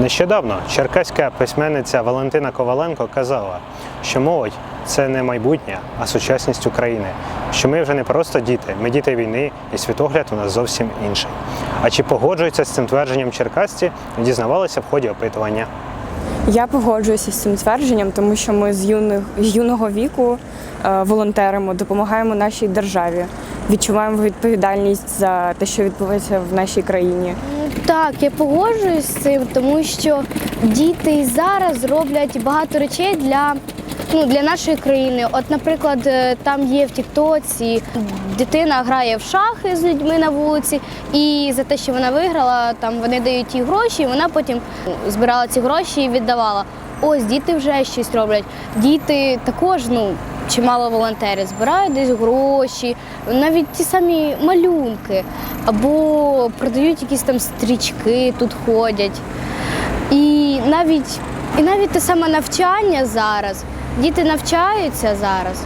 Нещодавно черкаська письменниця Валентина Коваленко казала, що молодь це не майбутнє, а сучасність України. Що ми вже не просто діти, ми діти війни, і світогляд у нас зовсім інший. А чи погоджуються з цим твердженням черкасці, дізнавалися в ході опитування. Я погоджуюся з цим твердженням, тому що ми з юних з юного віку е, волонтеримо, допомагаємо нашій державі, відчуваємо відповідальність за те, що відбувається в нашій країні. Так, я погоджуюсь з цим, тому що діти і зараз роблять багато речей для, ну, для нашої країни. От, наприклад, е, там є в Тіктоці, дитина грає в шахи з людьми на вулиці, і за те, що вона виграла, там вони дають їй гроші, і вона потім збирала ці гроші і віддавала. Ось діти вже щось роблять. Діти також, ну. Чимало волонтерів збирають десь гроші, навіть ті самі малюнки, або продають якісь там стрічки, тут ходять. І навіть, і навіть те саме навчання зараз. Діти навчаються зараз.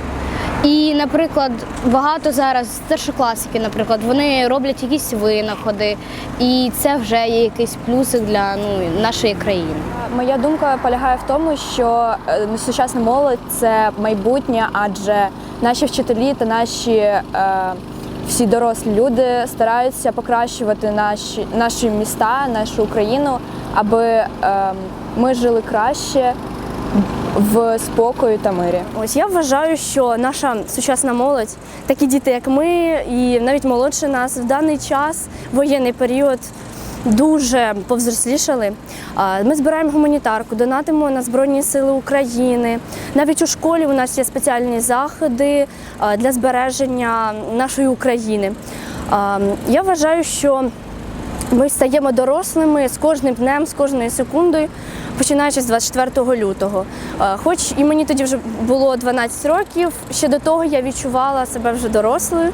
І, наприклад, багато зараз старшокласики, наприклад, вони роблять якісь винаходи, і це вже є якийсь плюсик для ну, нашої країни. Моя думка полягає в тому, що е, сучасна молодь це майбутнє, адже наші вчителі та наші е, всі дорослі люди стараються покращувати наші, наші міста, нашу Україну, аби е, ми жили краще в спокою та мирі. Ось я вважаю, що наша сучасна молодь, такі діти, як ми, і навіть молодше нас в даний час, воєнний період. Дуже повзрослішали. Ми збираємо гуманітарку, донатимо на Збройні Сили України. Навіть у школі у нас є спеціальні заходи для збереження нашої України. Я вважаю, що ми стаємо дорослими з кожним днем, з кожною секундою, починаючи з 24 лютого. Е, Хоч і мені тоді вже було 12 років, ще до того я відчувала себе вже дорослою.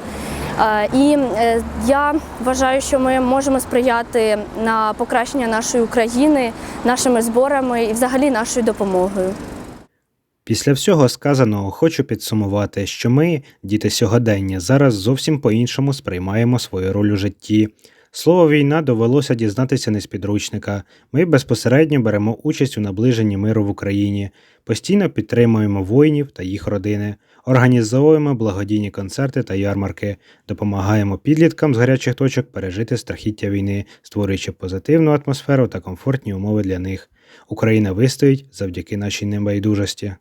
Е, І е, я вважаю, що ми можемо сприяти на покращення нашої України нашими зборами і взагалі нашою допомогою. Після всього сказаного хочу підсумувати, що ми, діти сьогодення, зараз зовсім по-іншому сприймаємо свою роль у житті. Слово війна довелося дізнатися не з підручника. Ми безпосередньо беремо участь у наближенні миру в Україні, постійно підтримуємо воїнів та їх родини, організовуємо благодійні концерти та ярмарки, допомагаємо підліткам з гарячих точок пережити страхіття війни, створюючи позитивну атмосферу та комфортні умови для них. Україна вистоїть завдяки нашій небайдужості.